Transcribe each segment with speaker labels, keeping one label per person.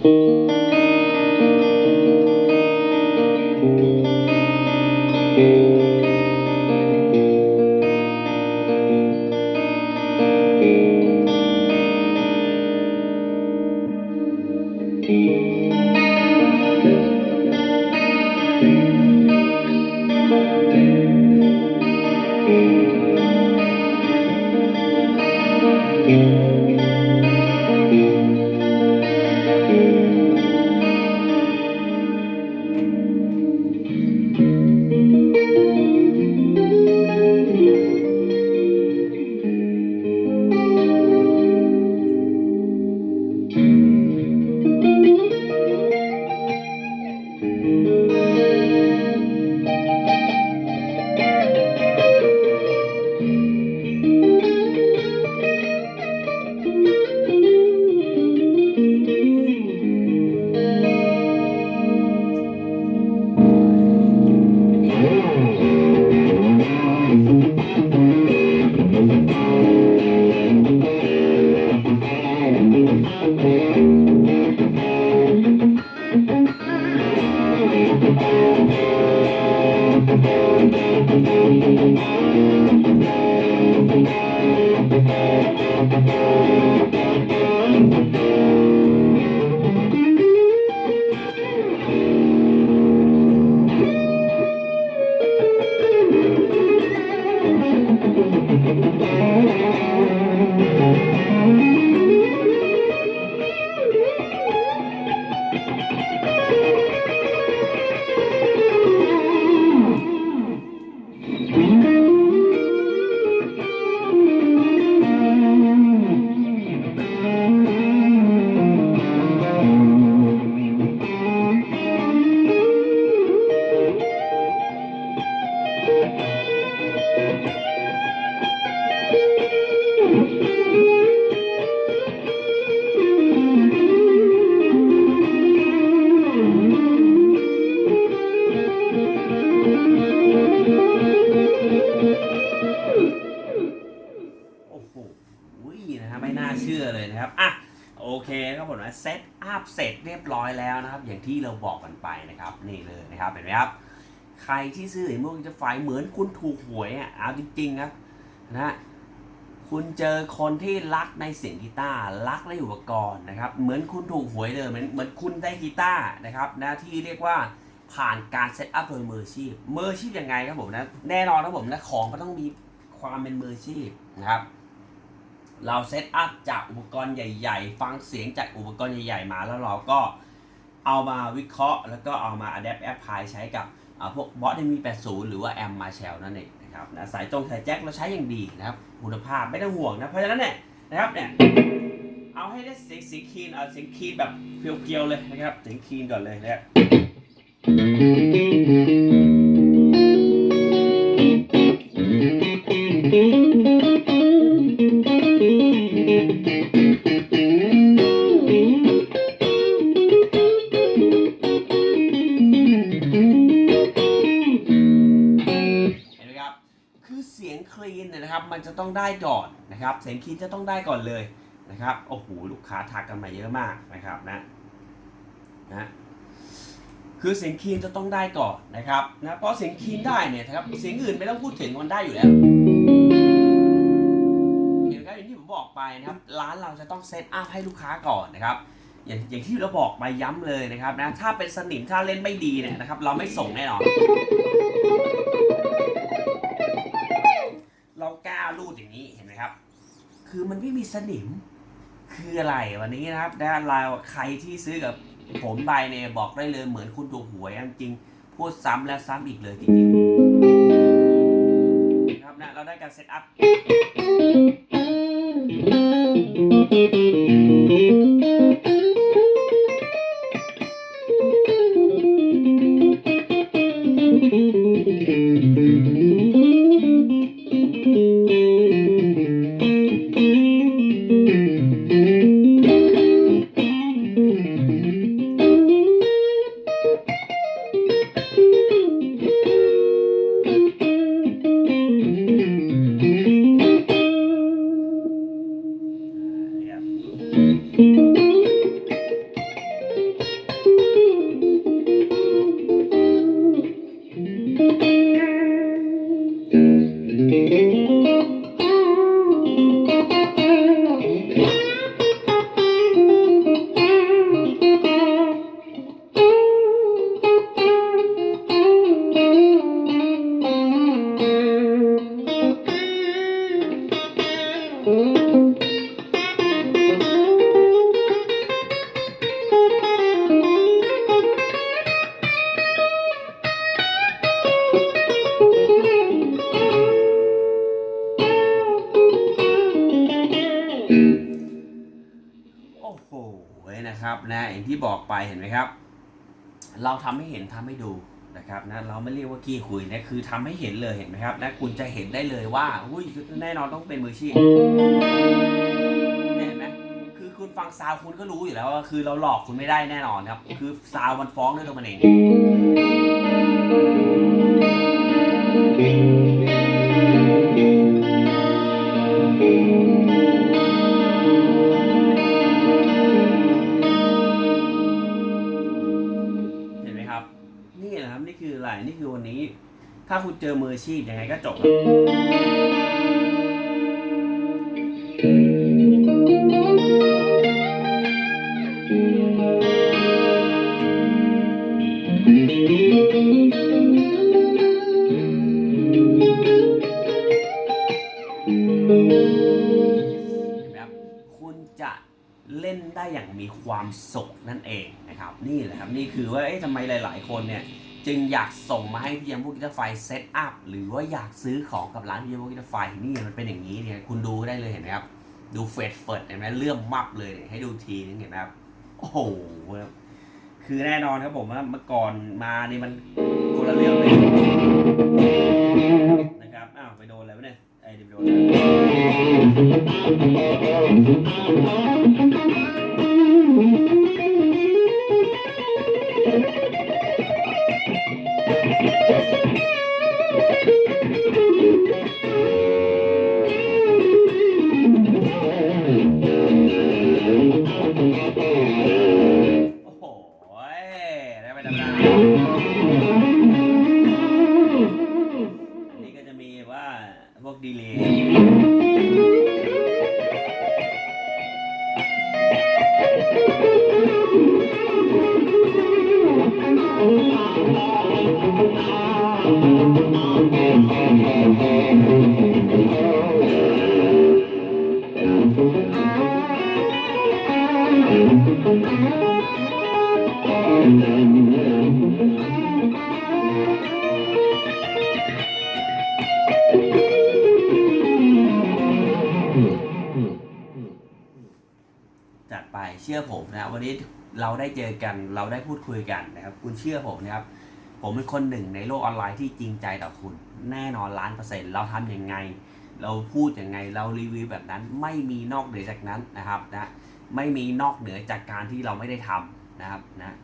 Speaker 1: โ Thank you. นะไม่น่าเชื่อเลยนะครับอะโอเคครับผมนะเซตอัพเสร็จเรียบร้อยแล้วนะครับ อย่างที่เราบอกกันไปนะครับนี่เลยนะครับเห็นไหมครับ ใครที่ซื้อไอ้ม่วงจะไฟเหมือนคุณถูกหวยอะเอาจริงๆครับนะคุณเจอคนที่รักในเสียงกีตาร์รักในอุปกรณ์นะครับ เหมือนคุณถูกหวยเลยเหมือนเหมือนคุณได้กีตาร์นะครับนะที่เรียกว่าผ่านการเซตอัพโดยมืออาชีพมืออาชีพยังไงครับผมนะแน่นอนครับผมนะของก็ต้องมีความเป็นมืออาชีพนะครับ เราเซตอัพจากอุปกรณ์ใหญ่ ๆ ฟังเสียงจากอุปกรณ์ใหญ่ๆ มาแล้วเราก็เอามาวิเคราะห์ แล้วก็เอามา adapt apply ใช้กับพวกบอสมี80 หรือว่าแอมมาแชลนั่นเองนะครับนะสายตรงสายแจ็คเราใช้อย่างดีนะครับคุณภาพไม่ต้องห่วงนะเพราะฉะนั้นเนี่ยนะครับเนี่ยเอาให้ได้เสียงสีคีนเอาเสียงคีนแบบเพียวๆเลยนะครับเสียงคีนก่อนเลยนะครับ มันจะต้องได้ก่อนนะครับ เสียงคลีนจะต้องได้ก่อนเลยนะครับ โอ้โห ลูกค้าทักกันมาเยอะมากนะครับนะนะคือเสียงคีนจะต้องได้ก่อนนะครับนะเพราะเสียงคีนได้เนี่ยนะครับเสียงอื่นไม่ต้องพูดถึงมันได้อยู่แล้วเห็นไหมครับอย่างที่ผมบอกไปนะครับร้านเราจะต้องเซตอัพให้ลูกค้าก่อนนะครับ อย่างอย่างที่เราบอกไปย้ำเลยนะครับนะถ้าเป็นสนิมถ้าเล่นไม่ดีเนี่ยนะครับ เราไม่ส่งแน่นอน คือมันไม่มีสนิมคืออะไรวันนี้นะครับนะเราใครที่ซื้อกับผมไปเนี่ยบอกได้เลยเหมือนคุณถูกหวยจริงพูดซ้ำแล้วซ้ำอีกเลยจริงๆนะครับนะเราได้การเซตอัพ Mm-hmm. นะครับนะอย่างที่บอกไปเห็นไหมครับ เราทำให้เห็นทำให้ดูนะครับนะเราไม่เรียกว่าขี้คุยนะคือทำให้เห็นเลยเห็นไหมครับนะคุณจะเห็นได้เลยว่าอุ้ยแน่นอนต้องเป็นมือชีพเห็นไหมคือคุณฟังซาวคุณก็รู้อยู่แล้วว่าคือเราหลอกคุณไม่ได้แน่นอนครับ คือซาวมันฟ้องด้วยตัวมันเอง นี่คืออะไรนี่คือวันนี้ ถ้าคุณเจอมืออาชีพยังไงก็จบครับเห็นไหมครับคุณจะเล่นได้อย่างมีความสุขนั่นเองนะครับ นี่แหละครับ นี่คือว่าเอ๊ะทำไมหลาย ๆ คนเนี่ย จึงอยากส่งมาให้พี่ยมพวกกิตาไฟเซตอัพหรือว่าอยากซื้อของกับร้านพี่ยมพวกกิตาไฟนี่มันเป็นอย่างนี้เนี่ยคุณดูได้เลยเห็นไหมครับ ดูเฟดเฟิร์ดเห็นไหมเลื่อมมับเลยเนี่ยให้ดูทีนึงเห็นไหมครับ โอ้โหคือแน่นอนครับผมว่าเมื่อก่อนมานี่มันคนละเรื่องเลยนะครับอ้าวไปโดนอะไรวะเนี่ยไอ้เดี๋ยวโดนอะไร ได้ไปดำน้ำอันนี้ก็จะมีว่าพวกดีเลย์จั ชื่อผมนะวันนี้เราได้เจอกันเราได้พูดคุยกันนะครับ คุณเชื่อผมนะครับ ผมเป็นคนหนึ่งในโลกออนไลน์ที่จริงใจต่อคุณ แน่นอนล้านเปอร์เซ็นต์เราทำยังไง เราพูดยังไงเรารีวิวแบบนั้น ไม่มีนอกเหนือจากนั้นนะครับนะไม่มีนอกเหนือจากการที่เราไม่ได้ทำนะครับนะ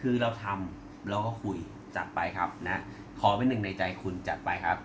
Speaker 1: คือเราทำเราก็คุยจัดไปครับนะขอเป็นหนึ่งในใจคุณจัดไปครับ